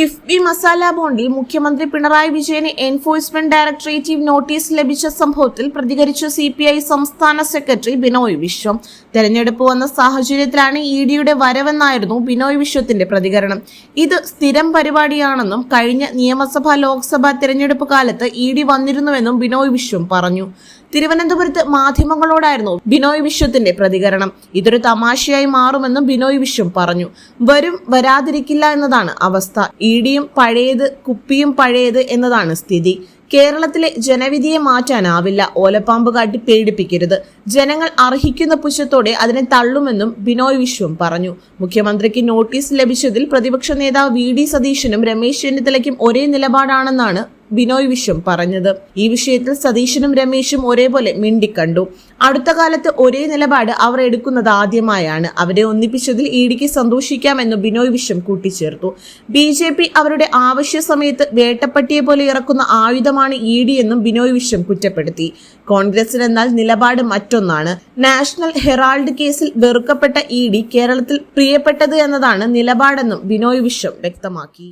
കിഫ്ബി മസാല ബോണ്ടിൽ മുഖ്യമന്ത്രി പിണറായി വിജയന് എൻഫോഴ്സ്മെന്റ് ഡയറക്ടറേറ്റീവ് നോട്ടീസ് ലഭിച്ച സംഭവത്തിൽ പ്രതികരിച്ച സി പി ഐ സംസ്ഥാന സെക്രട്ടറി ബിനോയ് വിശ്വം. തെരഞ്ഞെടുപ്പ് വന്ന സാഹചര്യത്തിലാണ് ഇ ഡിയുടെ വരവെന്നായിരുന്നു ബിനോയ് വിശ്വത്തിന്റെ പ്രതികരണം. ഇത് സ്ഥിരം പരിപാടിയാണെന്നും കഴിഞ്ഞ നിയമസഭാ ലോക്സഭാ തെരഞ്ഞെടുപ്പ് കാലത്ത് ഇ ഡി വന്നിരുന്നുവെന്നും ബിനോയ് വിശ്വം പറഞ്ഞു. തിരുവനന്തപുരത്ത് മാധ്യമങ്ങളോടായിരുന്നു ബിനോയ് വിശ്വത്തിന്റെ പ്രതികരണം. ഇതൊരു തമാശയായി മാറുമെന്നും ബിനോയ് വിശ്വം പറഞ്ഞു. വരും വരാതിരിക്കില്ല എന്നതാണ് അവസ്ഥ. ഇഡിയും പഴയത് കുപ്പിയും പഴയത് എന്നതാണ് സ്ഥിതി. കേരളത്തിലെ ജനവിധിയെ മാറ്റാനാവില്ല. ഓലപ്പാമ്പ് കാട്ടി പേടിപ്പിക്കരുത് ജനങ്ങൾ അർഹിക്കുന്ന പുച്ഛത്തോടെ അതിനെ തള്ളുമെന്നും ബിനോയ് വിശ്വം പറഞ്ഞു. മുഖ്യമന്ത്രിക്ക് നോട്ടീസ് ലഭിച്ചതിൽ പ്രതിപക്ഷ നേതാവ് വി ഡി സതീശനും രമേശ് ചെന്നിത്തലയ്ക്കും ഒരേ നിലപാടാണെന്നാണ് ബിനോയ് വിശ്വം പറഞ്ഞത്. ഈ വിഷയത്തിൽ സതീശനും രമേശും ഒരേപോലെ മിണ്ടിക്കണ്ടു. അടുത്ത കാലത്ത് ഒരേ നിലപാട് അവർ എടുക്കുന്നത് ആദ്യമായാണ്. അവരെ ഒന്നിപ്പിച്ചതിൽ ഇ ഡിക്ക് സന്തോഷിക്കാമെന്ന് ബിനോയ് വിശ്വം കൂട്ടിച്ചേർത്തു. ബി ജെ പി അവരുടെ ആവശ്യ സമയത്ത് വേട്ടപ്പട്ടിയെ പോലെ ഇറക്കുന്ന ആയുധമാണ് ഇ ഡി എന്നും ബിനോയ് വിശ്വം കുറ്റപ്പെടുത്തി. കോൺഗ്രസിന് എന്നാൽ നിലപാട് മറ്റൊന്നാണ്. നാഷണൽ ഹെറാൾഡ് കേസിൽ വെറുക്കപ്പെട്ട ഇ ഡി കേരളത്തിൽ പ്രിയപ്പെട്ടത് എന്നതാണ് നിലപാടെന്നും ബിനോയ് വിശ്വം വ്യക്തമാക്കി.